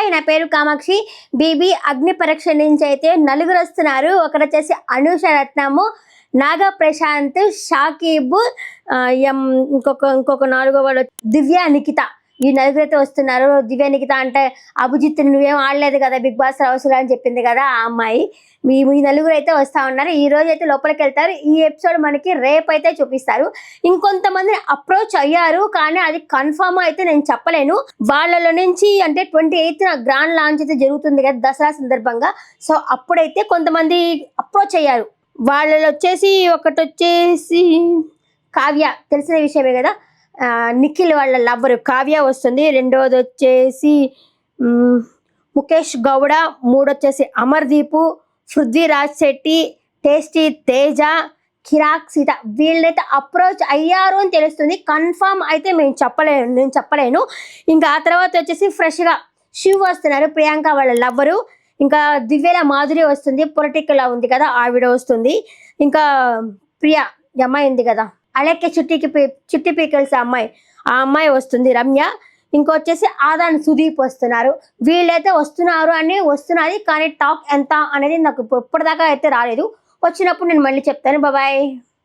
Hi నా పేరు Kamakshi. BB అగ్ని పరీక్ష నుంచి అయితే నలుగురు వస్తున్నారు. ఒకరు వచ్చేసి అనూష రత్నము నాగ ప్రశాంత్ షాకీబ్ ఎం ఇంకొక ఇంకొక నాలుగో వాళ్ళు దివ్య నిఖిత. ఈ నలుగురైతే వస్తున్నారు. దివ్య నిఖిత అంటే అభిజిత్ నువ్వేం ఆడలేదు కదా బిగ్ బాస్ అవసరం అని చెప్పింది కదా ఆ అమ్మాయి. మీ ఈ నలుగురు అయితే వస్తా ఉన్నారు. ఈ రోజు అయితే లోపలికి వెళ్తారు. ఈ ఎపిసోడ్ మనకి రేపు అయితే చూపిస్తారు. ఇంకొంతమంది అప్రోచ్ అయ్యారు కానీ అది కన్ఫర్మ్ అయితే నేను చెప్పలేను. వాళ్ళలో నుంచి అంటే ట్వంటీ ఎయిత్ గ్రాండ్ లాంచ్ అయితే జరుగుతుంది కదా దసరా సందర్భంగా. సో అప్పుడైతే కొంతమంది అప్రోచ్ అయ్యారు. వాళ్ళలో వచ్చేసి ఒకటి వచ్చేసి కావ్య. తెలిసిన విషయమే కదా? నిఖిల్ వాళ్ళ లవ్వరు కావ్య వస్తుంది. రెండోది వచ్చేసి ముఖేష్ గౌడ. మూడొచ్చేసి అమర్దీపు పృథ్వీరాజ్ శెట్టి టేస్టీ తేజ కిరాక్ సీత. వీళ్ళైతే అప్రోచ్ అయ్యారు అని తెలుస్తుంది. కన్ఫామ్ అయితే మేము చెప్పలేను నేను చెప్పలేను. ఇంకా ఆ తర్వాత వచ్చేసి ఫ్రెష్గా శివ్ వస్తున్నారు ప్రియాంక వాళ్ళ లవ్వరు. ఇంకా దివ్యల మాధురి వస్తుంది పొలిటికల్ ఉంది కదా ఆవిడ వస్తుంది. ఇంకా ప్రియా అమ్మాయి ఉంది కదా. అలెక్క చుట్టికి పీ- చుట్టి పీకల్స్ అమ్మాయి. ఆ అమ్మాయి వస్తుంది రమ్య. ఇంకొచ్చేసి ఆదాన్ సుదీప్ వస్తున్నారు. వీళ్ళైతే వస్తున్నారు అని వస్తున్నది కానీ టాక్ ఎంత అనేది నాకు ఇప్పటిదాకా అయితే రాలేదు. వచ్చినప్పుడు నేను మళ్ళీ చెప్తాను. బాబాయ్